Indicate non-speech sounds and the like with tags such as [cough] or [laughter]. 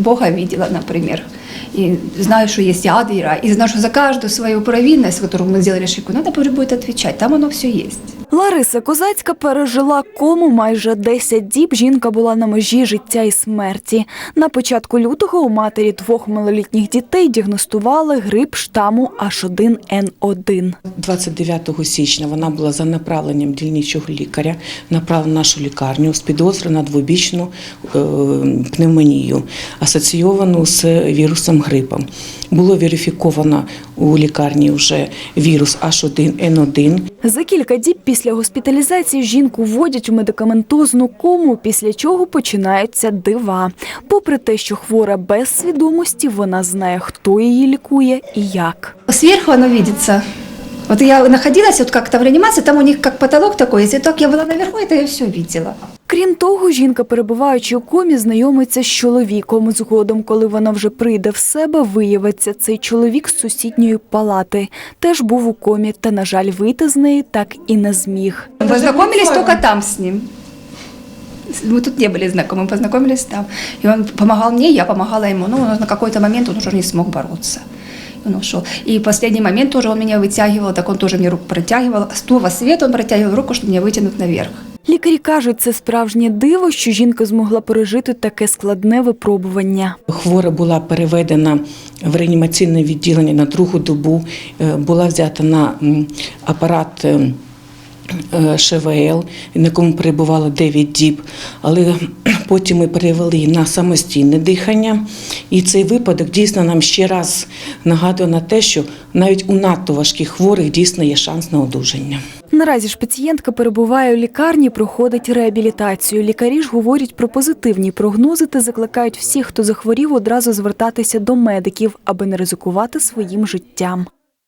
Бога видела, например. И знаю, что есть ад и рай. И знаю, что за каждую свою провинность, которую мы сделали шику, надо будет отвечать. Там оно все есть. Лариса Козацька пережила кому майже 10 діб. Жінка була на межі життя і смерті. На початку лютого у матері двох малолітніх дітей діагностували грип штаму H1N1. 29 січня вона була за направленням дільничого лікаря направлена в нашу лікарню з підозрою на двобічну е, пневмонію, асоційовану з вірусом грипом. Було верифіковано у лікарні вже вірус H1N1. За кілька діб після госпіталізації жінку вводять у медикаментозну кому, після чого починаються дива. Попри те, що хвора без свідомості, вона знає, хто її лікує і як. Сверху оно видится. Вот я находилась вот как-то в реанимации, там у них как потолок такой, если так я была наверху, это я все видела. Крім того, жінка, перебуваючи у комі, знайомиться з чоловіком. Згодом, коли вона вже прийде в себе, виявиться цей чоловік з сусідньої палати. Теж був у комі, та, на жаль, вийти з неї так і не зміг. Мы познакомились только там с ним. Мы тут не были знакомы, мы познакомились там. И он помогал мне, я помогала ему. Ну, на какой-то момент он уже не смог бороться. И Он ушел. И в последний момент тоже он меня вытягивал, так он тоже мне руку протягивал. С того света он протягивал руку, чтобы меня вытянуть наверх. Лікарі кажуть, це справжнє диво, що жінка змогла пережити таке складне випробування. Хвора була переведена в реанімаційне відділення на другу добу, е, була взята на апарат. е, е, ШВЛ, на якому перебувало 9 діб, але [clears throat] потім ми перевели на самостійне дихання. І цей випадок дійсно нам ще раз нагадує на те, що навіть у надто важких хворих дійсно є шанс на одужання. Наразі ж пацієнтка перебуває у лікарні, проходить реабілітацію. Лікарі ж говорять про позитивні прогнози та закликають всіх, хто захворів, одразу звертатися до медиків, аби не ризикувати своїм життям.